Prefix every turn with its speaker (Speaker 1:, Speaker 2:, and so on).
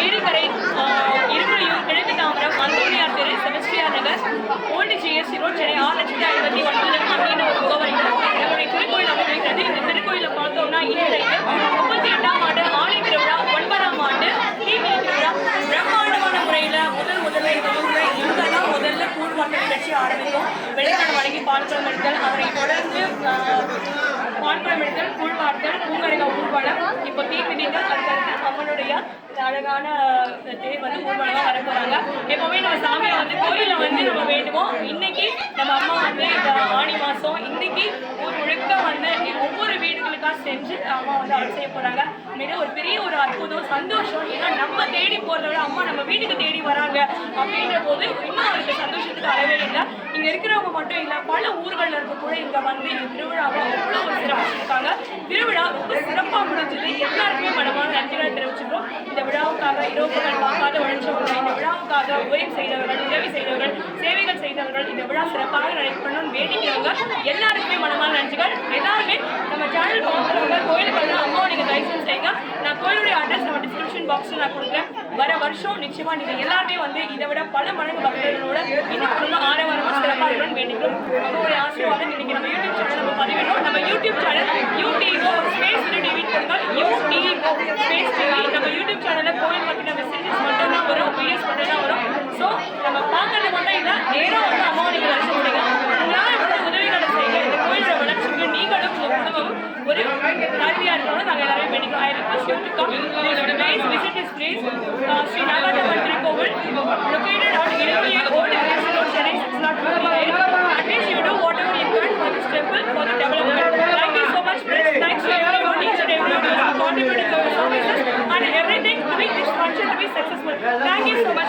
Speaker 1: ஏரிக்கரை இருமுறையூர் கிழக்கு தாமரம் அந்தோனியார் தெரு செபஸ்டியார் நகர் ஓல்டு ஜிஎஸ்சி ரோட் சென்னை ஆறு லட்சத்தி ஐம்பத்தி ஒன்பது அப்படின்னு ஒரு முகவரியில் நம்முடைய திருக்கோயில் அமைக்கிறது இந்த திருக்கோயிலை பார்த்தோம்னா இன்றைக்கு முப்பத்தி எட்டாம் ஆண்டு ஆலை திருவிழா ஒன்பதாம் ஆண்டு தீபி திருவிழா. பிரம்மாண்டமான முறையில் முதல் முதல்ல இந்த ஊரில் தான் முதல்ல கூழ்வாட்டல் நிகழ்ச்சி ஆரம்பிக்கும் வெளிநாடு வழங்கி பால்குளம் எடுத்தல் அதனை தொடர்ந்து ஆஹ், பால்குளம் எடுத்தல் கூழ்வாட்டல் பூங்கரக அழகான தேர் வந்து ஊர்வலமாக வர போகிறாங்க எப்போவுமே நம்ம சாமியை வந்து கோயிலில் வந்து நம்ம வேண்டுவோம். இன்னைக்கு நம்ம அம்மா வந்து இந்த ஆணி மாதம் இன்னைக்கு ஊர் முழுக்க வந்து ஒவ்வொரு வீடுகளுக்காக செஞ்சு அம்மா வந்து அவர் செய்ய போகிறாங்க மிக ஒரு பெரிய ஒரு அற்புதம் சந்தோஷம். ஏன்னா நம்ம தேடி போகிறத விட அம்மா நம்ம வீட்டுக்கு தேடி வராங்க அப்படின்ற போது இன்னும் அவருக்கு சந்தோஷத்துக்கு அளவே இல்லை. இங்கே இருக்கிறவங்க மட்டும் இல்லை பல ஊர்களில் இருக்க கூட இங்கே வந்து இந்த திருவிழாவை அவ்வளோ ஒரு சிறப்பிச்சிருக்காங்க திருவிழா ரொம்ப சிறப்பாக முடிஞ்சது எல்லாருக்குமே மனமான நன்றிகளை தெரிவிச்சுக்கிறோம் இந்த விழாவுக்காக பார்க்காத உழைச்சவங்க இந்த விழாவுக்காக உதவி செய்தவர்கள் உதவி செய்தவர்கள் சேவைகள் செய்தவர்கள் இந்த விழா சிறப்பாக நடைபெறணும்னு வேண்டிக்கிறவங்க எல்லாருக்குமே மனமான நன்றிகள் எல்லாருமே நம்ம சேனல் பார்க்குறவங்க கோயிலுக்கு வந்து அம்மாவை நீங்கள் தரிசனம் செய்யுங்க நான் கோயிலுடைய அட்ரஸ் நம்ம டிஸ்கிரிப்ஷன் பாக்ஸில் நான் கொடுக்குறேன் வர வருஷம் நிச்சயமா நீங்க எல்லாருமே வந்து இதை விட பல மடங்கு பக்தர்களோட இன்னும் இன்னும் ஆரவாரமா சிறப்பாக இருக்கணும்னு வேண்டிக்கிறோம் உங்களுடைய ஆசீர்வாதம் இன்னைக்கு நம்ம யூடியூப் சேனல் நம்ம பதிவிடணும் நம்ம யூடியூப் சேனல் யூடிஓ Thank you so much.